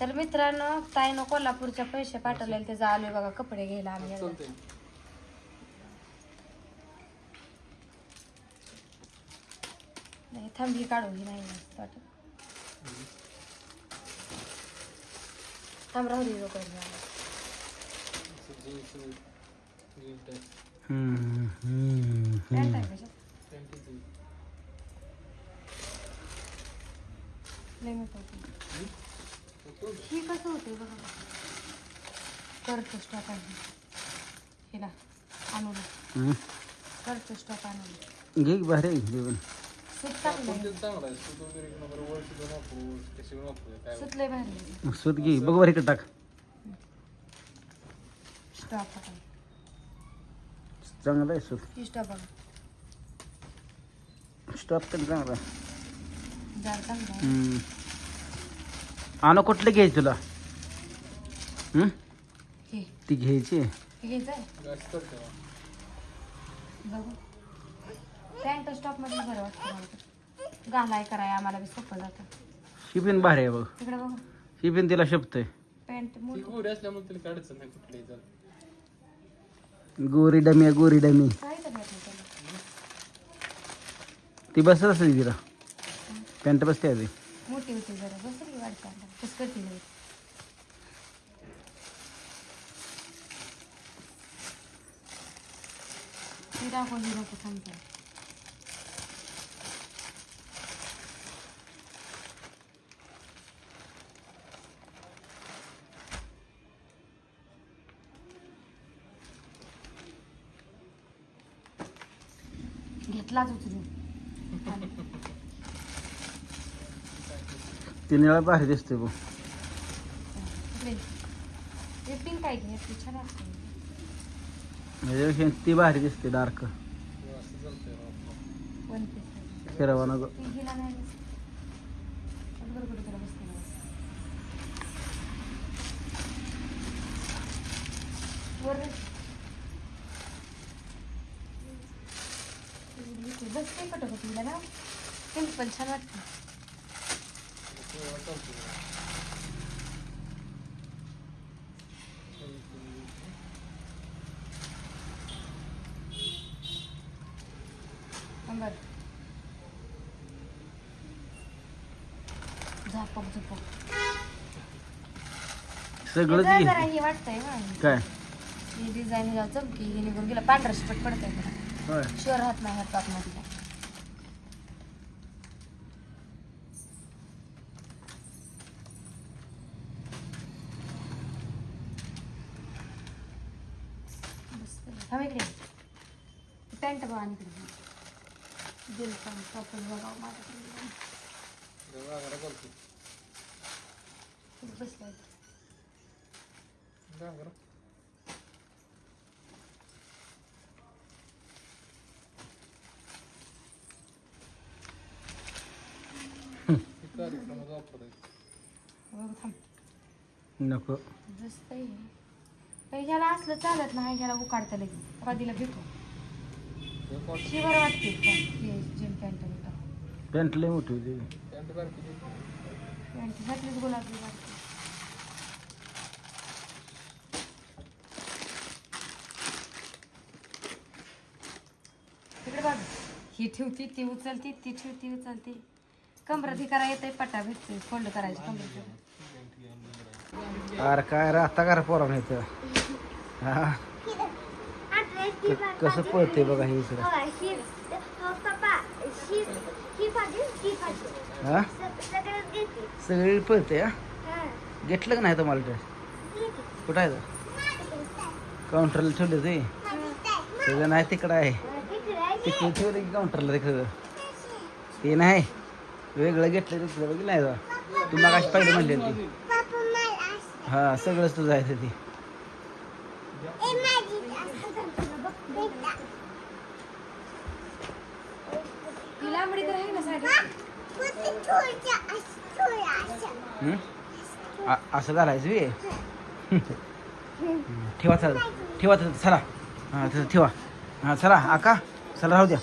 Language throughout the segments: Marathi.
तर मित्रांनो ताईनं कोल्हापूरच्या पैसे पाठवलेले त्याचा आलोय बघा कपडे घ्यायला आम्ही चालतंय. नाही थांब ही काढून घे नाही मस्त वाटत. थांब राहू दे लोक हम्म, हम्म, हम्म. नाही. तो ही कसं होते बघा करतो स्टॉक आणून हिला आणून हम्म. करतो स्टॉक आणून घे की भारी आहे हे पण. सूट टाकलंय कोणतं चांगलं आहे सूट वगैरे एक नंबर वर सुद्धा वापरू कशी पण वापरू काय सूट लय भारी आहे. सूत घे बघ बरं इकडे टाक स्टॉक टाकाय चांगलं आहे सूत ही स्टॉक बघा स्टॉप तर चांगला आहे. जार चांगला आहे. हम्म. आणू कुठलं घ्यायचं तुला? हम्म? हे ती घ्यायची? हे घ्यायचं आहे असं करते ना. बघू पॅन्ट स्टॉकमध्ये बरं वाटतं मला तर. घालाय कराय आम्हाला बी सोपं जातं. ही पण भारी आहे बघ. तिकडे बघू. ही पण तिला शोभतंय. पॅन्ट ती मोठी. गोरी डमी आहे, गोरी डमी. काय त्याला. ती बसत असेल तिला. पॅन्ट बसते आधी. मोठी होती जरा बसली वाटतं आता. कसं करते नाही ती दाखवली नको थांबते. घेतलाच उचलून. ती निळा भारी दिसते बघ. इकडे. हे पिंक आहे की? हे असते माझ्यापेक्षा ती भारी दिसते डार्क. वन पीस फिरवा नको नाही कुठे त्याला बसते. वर. बसते ना. पिंक पण छान वाटते. नंबर झापक झुपक. सगळंच घे हे वाटतंय ना. काय? ही डिझाईन चमकी हे निघून गेला पांढरा शिपट पडतंय होय. शुअर राहत नाही हात मध्ये थांब इकडे पॅन्ट बघा आणि इकडे दिल पण टॉपच बघा माझ्याकडे तेव्हा घरा चालतंय. बसलाय जा घरा. हे कार्यक्रमात वापरायचं. बघ थांब नको पण ह्याला असलं चालत नाही ह्याला उकाडतं लगेच. कधीला भेटू? हे कॉटन शी बरं वाटते जीन पॅन्ट पॅन्ट लय मोठी होती. पॅन्ट घातलीच गुलाबी वाटते तिकडे बघ ही ठेवती ती उचलती ती ठेवती उचलती. कमरात ही करा येते पट्टा भेटते फोल्ड करायची कमरात अरे काय राहता का रे पोरानं इथं? हा. क- कसं पळते बघा हे इकडं? हा सगळी पळते हा? घेतलं का नाही तुम्हाला ड्रेस कुठं आहे काउंटरला ठेवले ते? सगळं नाही तिकडं आहे. तिकडे ठेवलं की काउंटरला ते खरं ते नाही. वेगळं घेतलं तिकडं बघितलं नाही का? तू मग पाहिजे म्हणले ती हा सगळंच तुझं आहे ते. ही लांबडी तर आहे ना साडी? हं? आ- असं घालायचं बे? ठेवा चला. ठेवा चला हां ठेवा. हां चला आका. चला राहू द्या.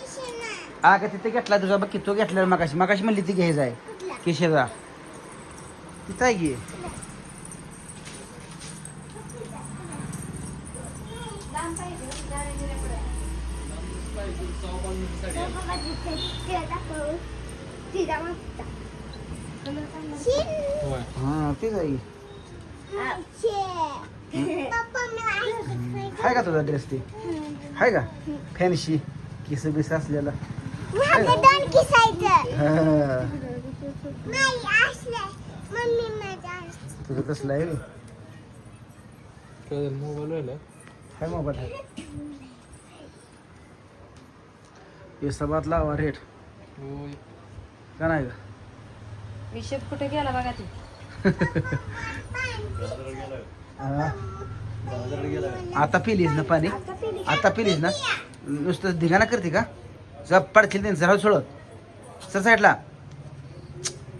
आका तिथे घेतला तुझा बघ की तो घेतला मगाशी. मगाशी म्हणली ती घ्यायचा आहे केशरचा तिथं आहे की लांब पाहिजे जाडे बिडे पडत. पाहिजे, सहा पाच मिनिटं साडी आहे. कलर चांगला होय. हा तेच आहे हाय का तुझा ड्रेस ते? हाय का? फॅन्सी किस बिस असलेला. हा. तुझं कसलं आहे मोबाईल व्हायला? काय मोबाईल आहे? हिशोबात लावा रेट. का नाही का विषय कुठे गेला बघा ती? हा. आता पिलीस ना पाणी? आता पिलीस ना? नुसतं धिगाणा करते का? जप पडतील त्यांचं राहू सोडत. सर साईडला.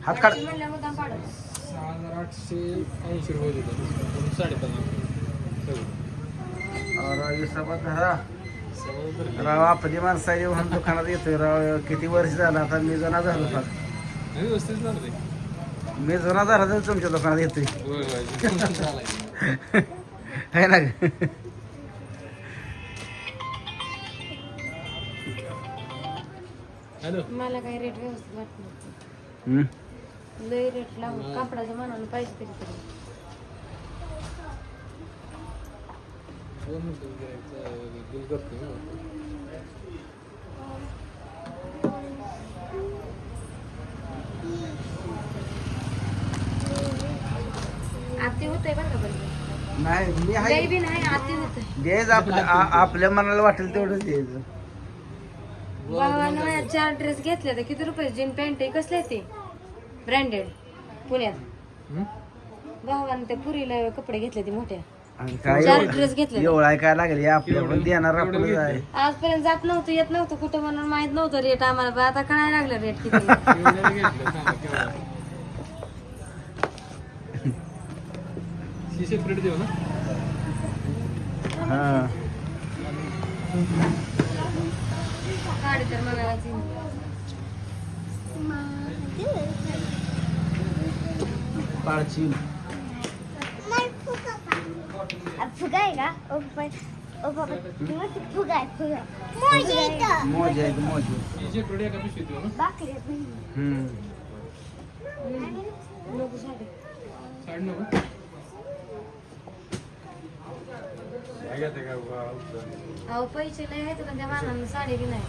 हात काढ. म्हणल्या मुद्दाम पाडत सहा हजार आठशे ऐंशी रुपये देतात म्हणून साडेपाच सगळं. राव हिशोबात धरा? राव आपली माणसं आहे म्हणून दुकानात येतोय राव किती वर्ष झालं आता मी जुना झालो फार. मी जुना झाला तर तुमच्या दुकानात येतोय होय, होय. चालायचं. है ना मला काही रेट व्यवस्थित वाटत नाही हम्म. लय रेट लावून कापडाच्या मनानं पाहिजे तरी दोन मिनिटं गिऱ्हाईकचं बिल करतो मी. आती होतंय बरं का बरं? नाही मी लय आहे. बी नाही आती द्यायचं आपल्या आ- आपल्या मनाला वाटेल तेवढंच द्यायचं भावानं माझ्या चार ड्रेस घेतले तर किती रुपये? जीन पॅन्ट आहे कसले ते? ब्रँडेड पुण्यात. हं? भावानं त्या पुरीला कपडे घेतले ते मोठ्या. आणि काय चार ड्रेस घेतले एवढं ऐकायला लागेल आपल्या पण देणार आहे आजपर्यंत जात नव्हतं येत नव्हतं कुठं म्हणून माहीत नव्हतं रेट आम्हाला पण आता कळायला लागलं रेट किती केवढ्याला घेतलं? सांगा, केवढ्याला? सेपरेट देऊ ना. हा. गाडी तर बघायला पाळची फुगा आहे का ओ मस्त फुगा आहे फुगा मोजे इथं मोज आहे मोज ही सेपरेट एका पिशवीत देऊ ना बाकरे हम्म नको साडी साडी नको अहो पैसे नाही आहेत पण त्या मानानं साडी बी नाही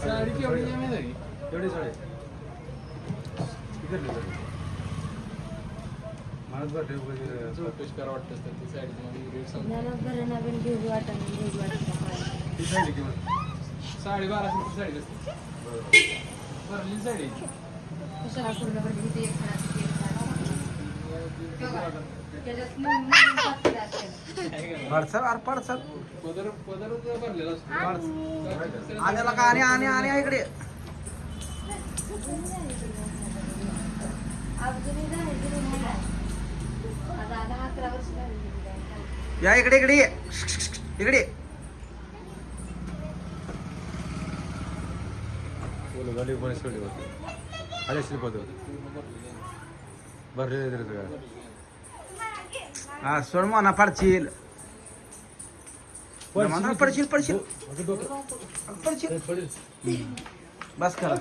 साडी केवढी माहिती? एवढी साडी करा वाटतं तर ती सांगतो. मला पण घेऊ वाटत घेऊ वाटत साडे बाराशे साडी असते. भरलेली साडी. कशाला पूर्ण एक एक त्याच्यात. पडसाल अरे पडसाल पदर पदर भरलेला असतो. आल्याला का? आणि आणि आणि इकडे. झाले, जुने नाही झाली. या इकडे इकडे ये. इकडे ये. हा सोड म्हणा पडशील. पडशील पडशील. पडशील. बस करा.